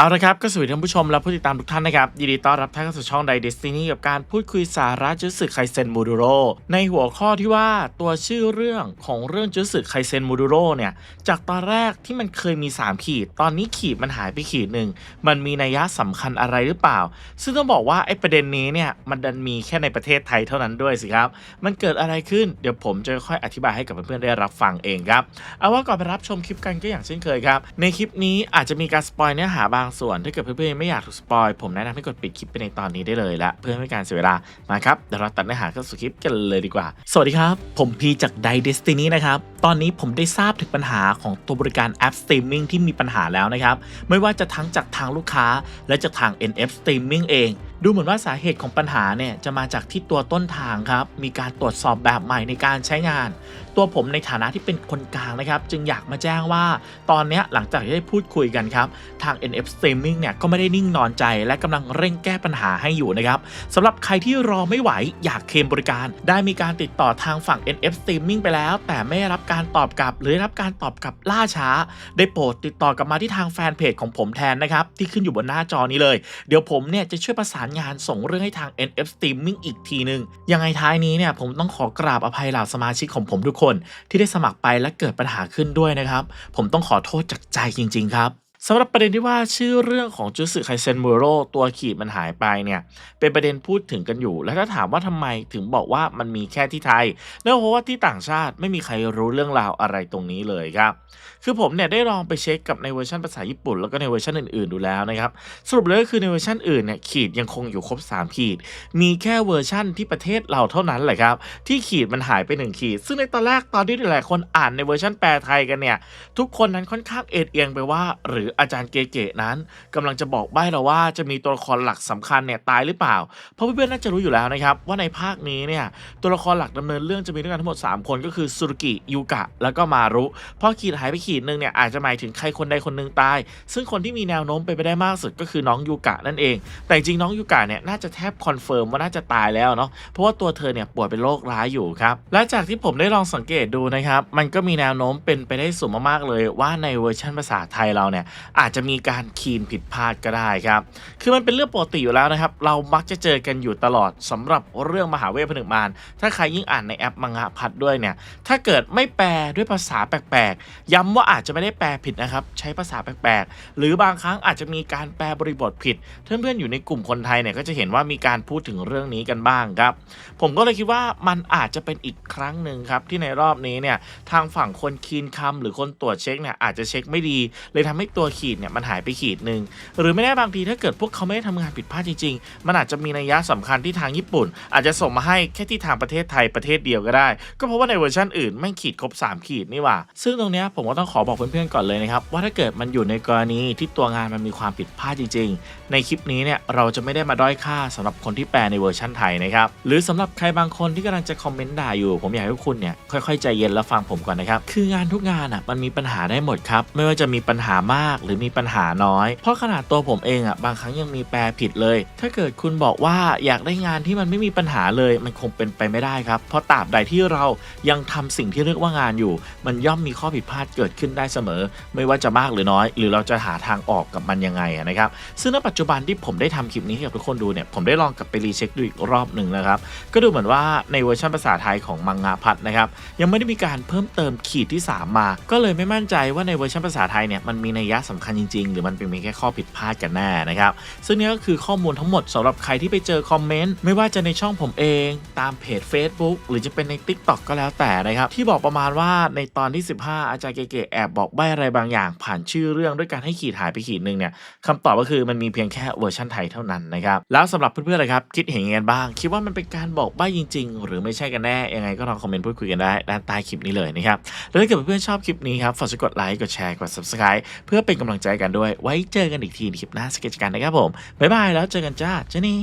เอาละครับ ก็สวัสดีท่านผู้ชมและผู้ติดตามทุกท่านนะครับ ยินดีต้อนรับท่านเข้าสู่ช่องไดเดสตินีกับการพูดคุยสาระจุสึไคเซนมูดูโรในหัวข้อที่ว่าตัวชื่อเรื่องของเรื่องจุสึไคเซนมูดูโรเนี่ย จากตอนแรกที่มันเคยมี 3 ขีด ตอนนี้ขีดมันหายไปขีดหนึ่ง มันมีนัยยะสำคัญอะไรหรือเปล่า ซึ่งต้องบอกว่าไอ้ประเด็นนี้เนี่ยมันดันมีแค่ในประเทศไทยเท่านั้นด้วยสิครับ มันเกิดอะไรขึ้นเดี๋ยวผมจะค่อยอธิบายให้กับเพื่อนๆได้รับฟังเองครับเอาว่าก่อนไปรับชมคลิปกันก็อย่างเช่นเคยครับในคลิปนี้อาจจะมีการสปอยเนื้อหาบางส่วนถ้าเกิดเพื่อนๆไม่อยากถูกสปอยผมแนะนำให้กดปิดคลิปไปในตอนนี้ได้เลยละเพื่อไม่ให้การเสียเวลามาครับเดี๋ยวเราตัดเนื้อหาเข้าสู่คลิปกันเลยดีกว่า สวัสดีครับ ผมพีจากไดเดสตินีนะครับตอนนี้ผมได้ทราบถึงปัญหาของตัวบริการแอปสตรีมมิ่งที่มีปัญหาแล้วนะครับไม่ว่าจะทั้งจากทางลูกค้าและจากทาง NF Streaming เอง ดูเหมือนว่าสาเหตุของปัญหาเนี่ยจะมาจากที่ตัวต้นทางครับ มีการตรวจสอบแบบใหม่ในการใช้งาน ตัวผมในฐานะที่เป็นคนกลางนะครับ จึงอยากมาแจ้งว่า ตอนนี้หลังจากที่ได้พูดคุยกันครับ ทาง NF Streaming เนี่ยก็ไม่ได้นิ่งนอนใจ และกำลังเร่งแก้ปัญหาให้อยู่นะครับสำหรับใครที่รอไม่ไหวอยากเคลมบริการ ได้มีการติดต่อทางฝั่ง NF Streaming ไปแล้ว แต่ไม่รับการตอบกลับ หรือรับการตอบกลับล่าช้า ได้โปรดติดต่อกลับมาที่ทางแฟนเพจของผมแทนนะครับที่ขึ้นอยู่บนหน้าจอนี้เลย เดี๋ยวผมเนี่ยจะช่วยประสานงานส่งเรื่องให้ทาง NF Streaming อีกทีนึงยังไงท้ายนี้เนี่ยผมต้องขอกราบอภัยเหล่าสมาชิกของผมทุกคน ที่ได้สมัครไปและเกิดปัญหาขึ้นด้วยนะครับ ผมต้องขอโทษจากใจจริง ๆ ครับ สำหรับประเด็นที่ว่าชื่อเรื่องของจูสึไคเซนมูโรตัวขีดมันหายไปเนี่ยเป็นประเด็นพูดถึงกันอยู่ แล้วถ้าถามว่าทำไมถึงบอกว่ามันมีแค่ที่ไทยเนื่องเพราะว่าที่ต่างชาติไม่มีใครรู้เรื่องราวอะไรตรงนี้เลยครับ คือผมเนี่ยได้ลองไปเช็คกับในเวอร์ชันภาษาญี่ปุ่นแล้วก็ในเวอร์ชันอื่นๆดูแล้วนะครับสรุปเลยก็คือในเวอร์ชันอื่นเนี่ยขีดยังคงอยู่ครบ 3 ขีด มีแค่เวอร์ชันที่ประเทศเราเท่านั้นแหละครับที่ขีดมันหายไป 1 ขีด ซึ่งในตอนแรกตอนที่หลายๆคนอ่านในเวอร์ชันแปลไทยกันเนี่ยทุกคนนั้นค่อนข้างเอ็นเอียงไปว่าหรืออาจารย์เก๋ๆนั้นกำลังจะบอกใบ้เราว่าจะมีตัวละครหลักสำคัญเนี่ยตายหรือเปล่า เพราะเพื่อนๆน่าจะรู้อยู่แล้วนะครับว่าในภาคนี้เนี่ยตัวละครหลักดำเนินเรื่องจะมีด้วยกันทั้งหมด 3 คนก็คือสุรุกิยูกะ แล้วก็มารุพอขีดหายไปขีดหนึ่งเนี่ยอาจจะหมายถึงใครคนใดคนหนึ่งตาย ซึ่งคนที่มีแนวโน้มไปนไปได้มากสุดก็คือน้องยูกะนั่นเอง แต่จริงน้องยูกะเนี่ยน่าจะแทบคอนเฟิร์มว่าน่าจะตายแล้วเนาะเพราะว่าตัวเธอเนี่ยป่วยเป็นโรคร้ายอยู่ครับและจากที่ผมได้ลองสังเกตดูนะครับมันก็มีแนวโน้มเป็นไปได้สูงมากๆเลยว่าในเวอร์ชันภาษาไทยเราเนี่ยอาจจะมีการคีนผิดพลาดก็ได้ครับ คือมันเป็นเรื่องปกติอยู่แล้วนะครับ เรามักจะเจอกันอยู่ตลอดสำหรับเรื่องมหาเวทผนึกมารถ้าใครยิ่งอ่านในแอปมังงะพัดด้วยเนี่ย ถ้าเกิดไม่แปลด้วยภาษาแปลกๆ ย้ำว่าอาจจะไม่ได้แปลผิดนะครับ ใช้ภาษาแปลกๆ หรือบางครั้งอาจจะมีการแปลบริบทผิด เพื่อนๆอยู่ในกลุ่มคนไทยเนี่ยก็จะเห็นว่ามีการพูดถึงเรื่องนี้กันบ้างครับ ผมก็เลยคิดว่ามันอาจจะเป็นอีกครั้งหนึ่งครับที่ในรอบนี้เนี่ยทางฝั่งคนคีนคำหรือคนตรวจเช็คเนี่ยอาจจะเช็คไม่ดี เลยทำให้ตัวขีดเนี่ยมันหายไปขีดหนึ่งหรือไม่แน่บางทีถ้าเกิดพวกเขาไม่ได้ทำงานผิดพลาดจริงๆ มันอาจจะมีนัยยะสำคัญที่ทางญี่ปุ่น อาจจะส่งมาให้แค่ที่ทางประเทศไทยประเทศเดียวก็ได้ ก็เพราะว่าในเวอร์ชันอื่นไม่ขีดครบ 3 ขีดนี่หว่า ซึ่งตรงนี้ผมก็ต้องขอบอกเพื่อนๆก่อนเลยนะครับว่าถ้าเกิดมันอยู่ในกรณีที่ตัวงานมันมีความผิดพลาดจริง ๆ ในคลิปนี้เนี่ยเราจะไม่ได้มาด้อยค่าสำหรับคนที่แปลในเวอร์ชันไทยนะครับหรือสำหรับใครบางคนที่กำลังจะคอมเมนต์ด่าอยู่ ผมอยากให้ทุกคุณเนี่ยค่อยๆใจเย็นแล้วฟังผมก่อนนะครับคืองานทุกงานอะมันมีปัญหาได้หมดครับไม่ว่าจะมีปัญหามากหรือมีปัญหาน้อย เพราะขนาดตัวผมเองอะบางครั้งยังมีแปลผิดเลย ถ้าเกิดคุณบอกว่าอยากได้งานที่มันไม่มีปัญหาเลยมันคงเป็นไปไม่ได้ครับเพราะตราบใดที่เรายังทำสิ่งที่เรียกว่างานอยู่ มันย่อมมีข้อผิดพลาดเกิดขึ้นได้เสมอ ไม่ว่าจะมากหรือน้อย หรือเราจะหาทางออกกับมันยังไงะนะครับซึ่งณปัจจุบันที่ผมได้ทำคลิปนี้ให้กับทุกคนดูเนี่ยผมได้ลองกลับไปรีเช็คดูอีกรอบหนึ่งนะครับก็ดูเหมือนว่าในเวอร์ชันภาษาไทยของมังงะพัดนะครับยังไม่ได้มีการเพิ่มเติมขีดที่ 3 มา ก็เลยไม่มั่นใจว่าในเวอร์ชันภาษาไทยเนี่ยมันมีนัยยะสำคัญจริง ๆ หรือมันเป็นเพียงแค่ข้อผิดพลาดกันแน่นะครับ ซึ่งนี่ก็คือข้อมูลทั้งหมดสำหรับใครที่ไปเจอคอมเมนต์ไม่ว่าจะในช่องผมเอง ตามเพจ Facebook หรือจะเป็นใน Tik t o อกก็แล้วแต่นะครับที่บอกประมาณว่าในตอนที่ 15 อาจารย์เก๋ๆแอบบอกใบอะไรบางอย่าง ผ่านชื่อเรื่องด้วยการให้ขีดหายไปขีดหนึ่งเนี่ยคำตอบก็คือมันมีเพียงแค่เวอร์ชันไทยเท่านั้นนะครับแล้วสำหรับเพื่อนๆเลยครับคิดเห็นยังไงบ้าง คิดว่ามันเป็นการบอกใบจริง ๆ หรือไม่ใช่กันแน่ยังไงก็ลองคอมเมนต์พูดคุยกันได้ด้านใต้คลิปนี้เลยนะครับแล้วถ้าเกิดเพื่อนๆชอบคลิปนี้ครับฝากกดไลค์กดแชร์กด subscribe เพื่อเป็นกำลังใจกันด้วย ไว้เจอกันอีกทีในคลิปหน้าสเก็ตกันนะครับผมบ๊ายบายแล้วเจอกันจ้าเจนี่